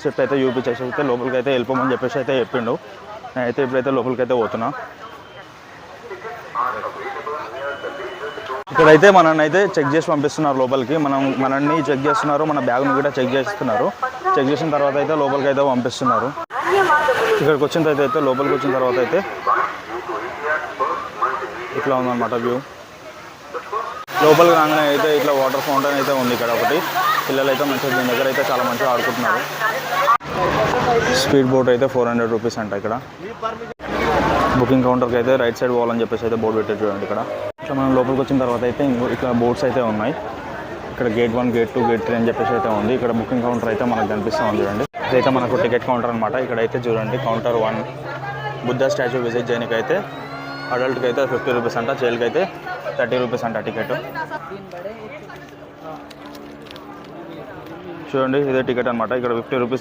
Receipt అయితే చూపించేసి అయితే లోపలికి అయితే వెళ్ళిపోమని చెప్పేసి అయితే చెప్పిండు. నేనైతే ఇప్పుడైతే లోపలికి అయితే పోతున్నా. ఇక్కడైతే మనల్ని అయితే చెక్ చేసి పంపిస్తున్నారు లోపలికి. మనం మనల్ని చెక్ చేస్తున్నారు మన బ్యాగ్ని కూడా చెక్ చేస్తున్నారు. చెక్ చేసిన తర్వాత అయితే లోపలికి అయితే పంపిస్తున్నారు. ఇక్కడికి వచ్చిన తర్వాత అయితే లోపలికి వచ్చిన తర్వాత అయితే ఇట్లా ఉందన్నమాట వ్యూ. లోపలికి రాగానే అయితే ఇట్లా వాటర్ ఫౌంటైన్ అయితే ఉంది ఇక్కడ ఒకటి. పిల్లలు అయితే మంచిగా దీని దగ్గర అయితే చాలా మంచిగా ఆడుకుంటున్నారు. స్పీడ్ బోట్ అయితే ఫోర్ హండ్రెడ్ రూపీస్ అంట ఇక్కడ. బుకింగ్ కౌంటర్కి అయితే రైట్ సైడ్ వాల్ అని చెప్పేసి అయితే బోర్డు పెట్టారు చూడండి ఇక్కడ. సో మనం లోపలికి వచ్చిన తర్వాత అయితే ఇంకో ఇట్లా బోర్డ్స్ అయితే ఉన్నాయి. ఇక్కడ gate one gate two gate three అని చెప్పేసి అయితే ఉంది. ఇక్కడ బుకింగ్ కౌంటర్ అయితే మనకు కనిపిస్తూ ఉంది చూడండి. ఇదైతే మనకు టికెట్ కౌంటర్ అనమాట ఇక్కడైతే చూడండి counter one Buddha statue visit చేయడానికి అయితే అడల్ట్కి అయితే ఫిఫ్టీ రూపీస్ అంట చైల్డ్కి అయితే థర్టీ రూపీస్ అంట టికెట్. చూడండి ఇదే టికెట్ అనమాట ఇక్కడ ఫిఫ్టీ రూపీస్